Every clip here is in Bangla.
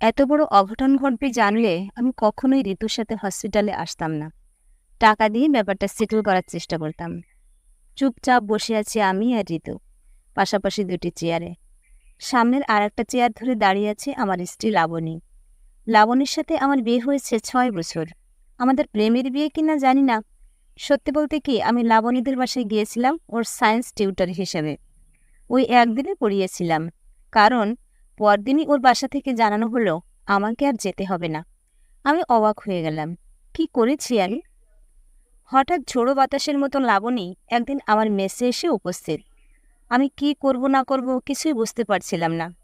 এত বড় অঘটন ঘটবে জানলে আমি কখনোই ঋতুর সাথে হসপিটালে আসতাম না। টাকা দিয়ে ব্যাপারটা সেটেল করার চেষ্টা করতাম। চুপচাপ বসে আছি আমি আর ঋতু, পাশাপাশি দুটি চেয়ারে। সামনের আর একটা চেয়ার ধরে দাঁড়িয়ে আছে আমার স্ত্রী লাবণী। লাবণীর সাথে আমার বিয়ে হয়েছে ছয় বছর। আমাদের প্রেমের বিয়ে কিনা জানি না। সত্যি বলতে কি, আমি লাবণীদের বাসায় গিয়েছিলাম ওর সায়েন্স টিউটার হিসেবে। ওই একদিনে পড়িয়েছিলাম। কারণ পরদিনই ওর বাসা থেকে জানানো হলো, আমাকে আর যেতে হবে না। আমি অবাক হয়ে গেলাম। কি করেছি আমি? হঠাৎ ঝোড়ো বাতাসের মতো লাবণী একদিন আমার মেসে এসে উপস্থিত। আমি কি করব না করব কিছুই বুঝতে পারছিলাম না।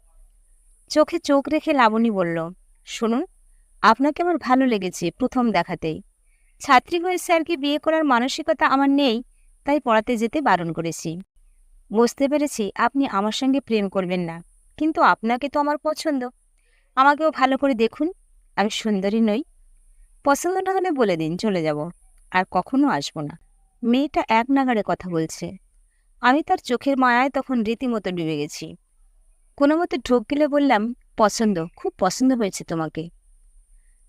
চোখে চোখ রেখে লাবণী বলল, শুনুন, আপনাকে আমার ভালো লেগেছে প্রথম দেখাতেই। ছাত্রী হয়ে স্যারকে বিয়ে করার মানসিকতা আমার নেই, তাই পড়াতে যেতে বারণ করেছি। বুঝতে পেরেছি আপনি আমার সঙ্গে প্রেম করবেন না। কিন্তু আপনাকে তো আমার পছন্দ। আমাকেও ভালো করে দেখুন, আমি সুন্দরী নই। পছন্দ না হলে বলে দিন, চলে যাব। আর কখনো আসব না। মেয়েটা এক নাগাড়ে কথা বলছে। আমি তার চোখের মায়ায় তখন রীতিমতো ডুবে গেছি। কোনো মতে ঢোক গেলে বললাম, পছন্দ, খুব পছন্দ হয়েছে তোমাকে।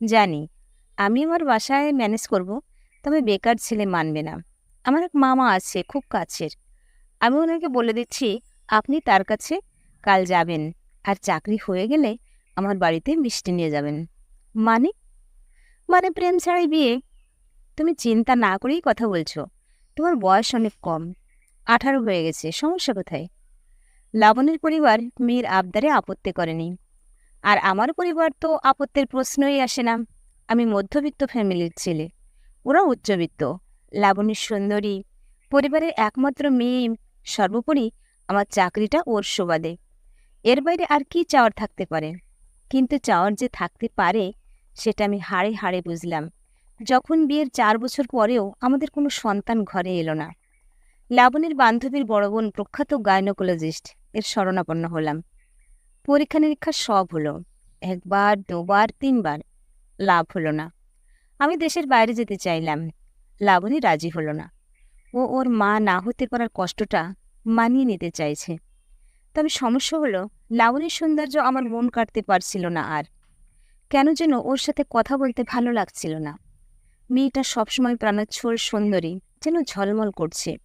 জানি, আমি আমার বাসায় ম্যানেজ করব, তবে বেকার ছেলে মানবে না। আমার এক মামা আছে, খুব কাছের। আমি ওনাকে বলে দিচ্ছি, আপনি তার কাছে কাল যাবেন। আর চাকরি হয়ে গেলে আমার বাড়িতে মিষ্টি নিয়ে যাবেন। মানে? মানে প্রেম ছাড়াই বিয়ে? তুমি চিন্তা না করেই কথা বলছো। তোমার বয়স অনেক কম। আঠারো হয়ে গেছে, সমস্যা কোথায়? লাবণের পরিবার মেয়ের আবদারে আপত্তি করেনি। আর আমার পরিবার তো আপত্তির প্রশ্নই আসে না। আমি মধ্যবিত্ত ফ্যামিলির ছেলে। ওরা উচ্চবিত্ত। লাবণীর সুন্দরী। পরিবারের একমাত্র মেয়ে। সর্বোপরি আমার চাকরিটা ওর সুবাদে। এর বাইরে আর কি চাওয়ার থাকতে পারে? কিন্তু চাওয়ার যে থাকতে পারে, সেটা আমি হাড়ে হাড়ে বুঝলাম। যখন বিয়ের চার বছর পরেও আমাদের কোনো সন্তান ঘরে এলো না। লাবণীর বান্ধবীর বড় বোন প্রখ্যাত গাইনোকোলজিস্ট, এর শরণাপন্ন হলাম। পরীক্ষা নিরীক্ষা সব হলো। একবার, দুবার, তিনবার লাভ হলো না। আমি দেশের বাইরে যেতে চাইলাম। লাবণী রাজি হলো না। ও ওর মা না হতে পারার কষ্টটা মানিয়ে নিতে চাইছে। তবে সমস্যা হলো লাবণীর সৌন্দর্য আমার মন কাটতে পারছিল না আর। কেন যেন ওর সাথে কথা বলতে ভালো লাগছিল না। মেয়েটা সবসময় প্রাণোচ্ছল সুন্দরী, যেন ঝলমল করছে,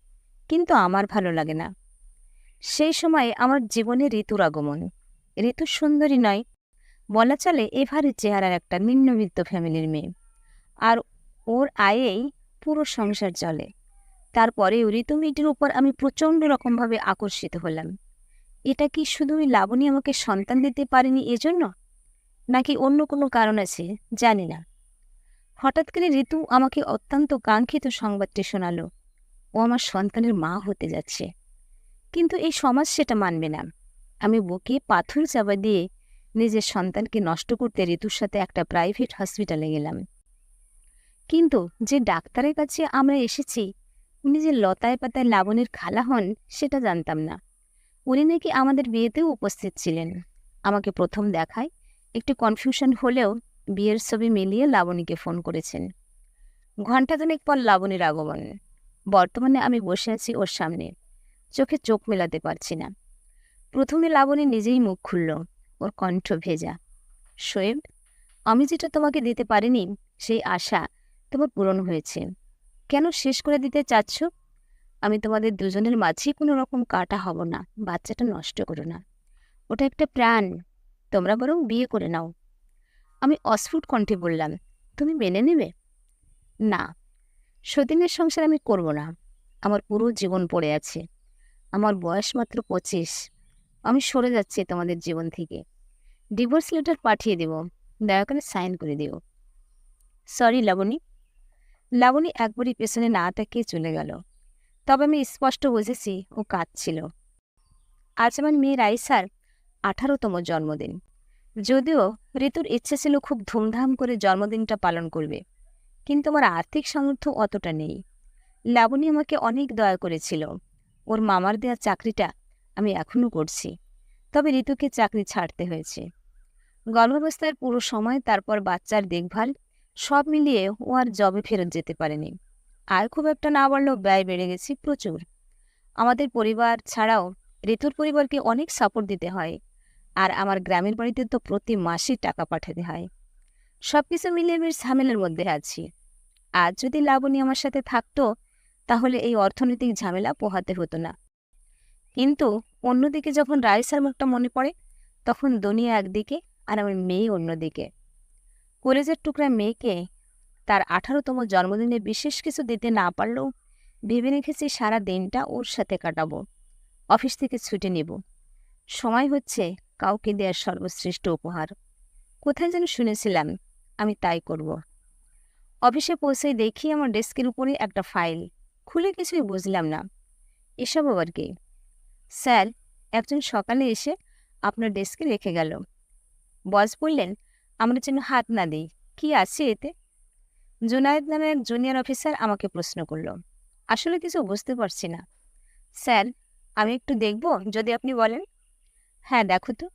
কিন্তু আমার ভালো লাগে না। সেই সময়ে আমার জীবনে ঋতুর আগমন। ঋতু সুন্দরী নয়, বলা চলে এভারে চেহারার একটা নিম্নবিত্ত ফ্যামিলির মেয়ে। আর ওর আয়েই পুরো সংসার চলে। তারপরেও ঋতু মেয়েটির উপর আমি প্রচণ্ড রকমভাবে আকর্ষিত হলাম। এটা কি শুধুই লাবণী আমাকে সন্তান দিতে পারেনি এজন্য? নাকি অন্য কোনো কারণ আছে? জানি না। হঠাৎ করে ঋতু আমাকে অত্যন্ত কাঙ্ক্ষিত সংবাদটি শোনালো। ও আমার সন্তানের মা হতে যাচ্ছে। কিন্তু এই সমাজ সেটা মানবে না। আমি বুকে পাথর চাপা দিয়ে নিজের সন্তানকে নষ্ট করতে ঋতুর সাথে একটা প্রাইভেট হসপিটালে গেলাম। কিন্তু যে ডাক্তারের কাছে আমরা এসেছি, উনি যে লতায় পাতায় লাবণীর খালা হন, সেটা জানতাম না। উনি নাকি আমাদের বিয়েতেও উপস্থিত ছিলেন। আমাকে প্রথম দেখায়। একটু কনফিউশন হলেও বিয়ের ছবি মিলিয়ে লাবণীকে ফোন করেছেন। ঘণ্টাখানেক পর লাবণীর আগমন। বর্তমানে আমি বসে আছি ওর সামনে। চোখে চোখ মেলাতে পারছি না। প্রথমে লাবণী নিজেই মুখ খুলল, ওর কণ্ঠ ভেজা। শোয়েব আমি যেটা তোমাকে দিতে পারিনি, সেই আশা তোমার পূরণ হয়েছে। কেন শেষ করে দিতে চাচ্ছ? আমি তোমাদের দুজনের মাঝেই কোনো রকম কাটা হব না, বাচ্চাটা নষ্ট করো না। ওটা একটা প্রাণ, তোমরা বরং বিয়ে করে নাও। আমি অস্ফুট কণ্ঠে বললাম, তুমি মেনে নেবে? না, সতীনের সংসার আমি করব না। আমার পুরো জীবন পড়ে আছে। আমার বয়স মাত্র পঁচিশ। আমি সরে যাচ্ছি তোমাদের জীবন থেকে। ডিভোর্স লেটার পাঠিয়ে দেব। দয়া করে সাইন করে দিও। সরি, লাবণী। লাবণী একবারই পেছনে না তাকিয়ে চলে গেল। তবে আমি স্পষ্ট বুঝেছি ও কাঁদছিল। আজ আমার মেয়ের আইসার আঠারোতম জন্মদিন। যদিও ঋতুর ইচ্ছে ছিল খুব ধুমধাম করে জন্মদিনটা পালন করবে, কিন্তু আমার আর্থিক সামর্থ্য অতটা নেই। লাবণী আমাকে অনেক দয়া করেছিল। ওর মামার দেওয়া চাকরিটা আমি এখনও করছি, তবে ঋতুকে চাকরি ছাড়তে হয়েছে। গর্ভাবস্থার পুরো সময় তারপর বাচ্চার দেখভাল সব মিলিয়ে ও আর জবে ফেরত যেতে পারেনি। আয় খুব একটা না বাড়লেও ব্যয় বেড়ে গেছে প্রচুর। আমাদের পরিবার ছাড়াও ঋতুর পরিবারকে অনেক সাপোর্ট দিতে হয়। আর আমার গ্রামের বাড়িতে তো প্রতি মাসে টাকা পাঠাতে হয়। সব কিছু মিলিয়ে বেশ ঝামেলার মধ্যে আছি। আজ যদি লাবণী আমার সাথে থাকতো, তাহলে এই অর্থনৈতিক ঝামেলা পোহাতে হতো না। কিন্তু অন্যদিকে যখন রাইসার মুখটা মনে পড়ে, তখন দুনিয়া একদিকে আর আমার মেয়ে অন্যদিকে। কলেজের টুকরা মেয়েকে তার আঠারোতম জন্মদিনে বিশেষ কিছু দিতে না পারলেও ভেবে রেখেছি সারা দিনটা ওর সাথে কাটাবো। অফিস থেকে ছুটি নেব। সময় হচ্ছে কাউকে দেওয়ার সর্বশ্রেষ্ঠ উপহার। কোথায় যেন শুনেছিলাম, আমি তাই করব। অফিসে পৌঁছে দেখি আমার ডেস্কের উপরে একটা ফাইল। খুলে কিছুই বুঝলাম না। এসব আবার কি? স্যার, একজন সকালে এসে আপনার ডেস্কে রেখে গেল। বস বললেন, আমরা যেন হাত না দিই। কি আছে এতে? জুনায়েদ নামের এক জুনিয়র অফিসার আমাকে প্রশ্ন করল। আসলে কিছু বুঝতে পারছি না। স্যার, আমি একটু দেখব, যদি আপনি বলেন। হ্যাঁ দেখো তো।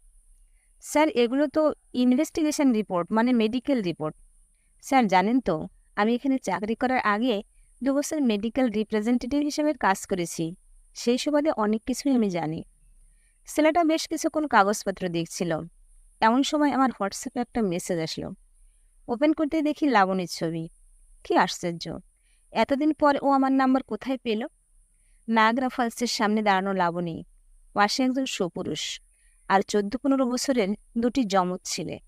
স্যার, এগুলো তো ইনভেস্টিগেশন রিপোর্ট মানে মেডিকেল রিপোর্ট স্যার, জানেন তো, আমি এখানে চাকরি করার আগে দু বছর মেডিকেল রিপ্রেজেন্টেটিভ হিসেবে কাজ করেছি। সেই সুবাদে অনেক কিছুই আমি জানি। ছেলেটা বেশ কিছুক্ষণ কাগজপত্র দেখছিল। এমন সময় আমার হোয়াটসঅ্যাপে একটা মেসেজ আসলো। ওপেন করতে দেখি লাবণীর ছবি। কি আশ্চর্য। এতদিন পর ও আমার নাম্বার কোথায় পেল? নাগরা ফলসের সামনে দাঁড়ানো লাবণী পাশে একজন সুপুরুষ আর চোদ্দ পনেরো বছরের দুটি জমজ ছিলে।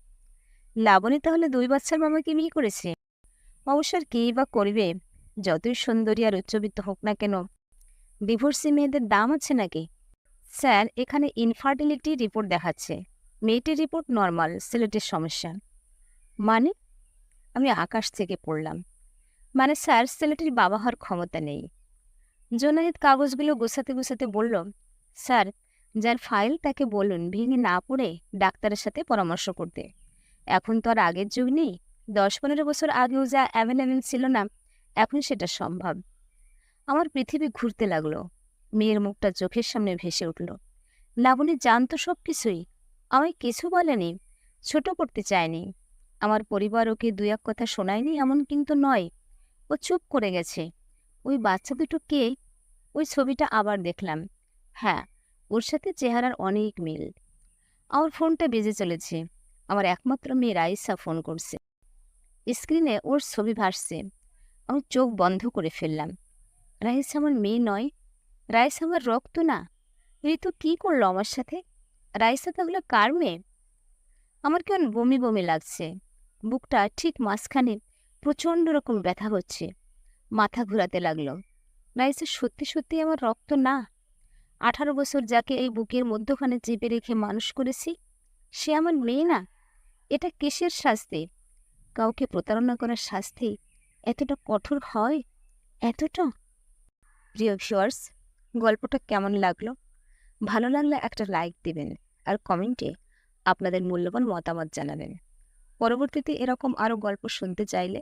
লাবণী তাহলে দুই বাচ্চার মামাকে বিয়ে করেছে? অবসর কেই বা করবে? যতই সুন্দরী আর উচ্চবিত্ত হোক না কেন, ডিভোর্সি মেয়েদের দাম আছে নাকি? স্যার, এখানে ইনফার্টিলিটি রিপোর্ট দেখাচ্ছে। মেয়েটির রিপোর্ট নর্মাল সিলেটের সমস্যা। মানে? আমি আকাশ থেকে পড়লাম। মানে স্যার ছেলেটির বাবা হওয়ার ক্ষমতা নেই। জোনায়েদ কাগজগুলো গোছাতে গোছাতে বলল, স্যার, যার ফাইল তাকে বলুন, ভেঙে না পড়ে ডাক্তারের সাথে পরামর্শ করতে। এখন তো আর আগের যুগ নেই, দশ পনেরো বছর আগেও যা অ্যাভেলেবেল ছিল না, এখন সেটা সম্ভব। আমার পৃথিবী ঘুরতে লাগল। মেয়ের মুখটা চোখের সামনে ভেসে উঠল। লাবণী জানতো সব কিছুই। আমায় কিছু বলেনি, ছোট করতে চায়নি। আমার পরিবার ওকে দুই এক কথা শোনায়নি এমন কিন্তু নয়। ও চুপ করে গেছে। ওই বাচ্চা দুটো কে ওই ছবিটা আবার দেখলাম। হ্যাঁ ওর সাথে চেহারার অনেক মিল। আমার ফোনটা বেজে চলেছে। আমার একমাত্র মেয়ে রাইসা ফোন করছে। স্ক্রিনে ওর ছবি ভাসছে। আমি চোখ বন্ধ করে ফেললাম। রাইসা আমার মেয়ে নয়। রাইস আমার রক্ত না। ঋতু কি করল আমার সাথে? রাইসা তাহলে কার মেয়ে? আমার কেমন বমি বমি লাগছে। বুকটা ঠিক মাঝখানে প্রচণ্ড রকম ব্যথা হচ্ছে। মাথা ঘোরাতে লাগল। রাইসা সত্যি সত্যি আমার রক্ত না। আঠারো বছর যাকে এই বুকের মধ্যখানে চেপে রেখে মানুষ করেছি, সে আমার মেয়ে না। এটা কিসের শাস্তি? কাউকে প্রতারণা করার শাস্তি এতটা কঠোর হয়? এতটা? প্রিয় ভিউয়ার্স, গল্পটা কেমন লাগল? ভালো লাগলে একটা লাইক দিবেন আর কমেন্টে আপনাদের মূল্যবান মতামত জানাবেন। পরবর্তীতে এরকম আরও গল্প শুনতে চাইলে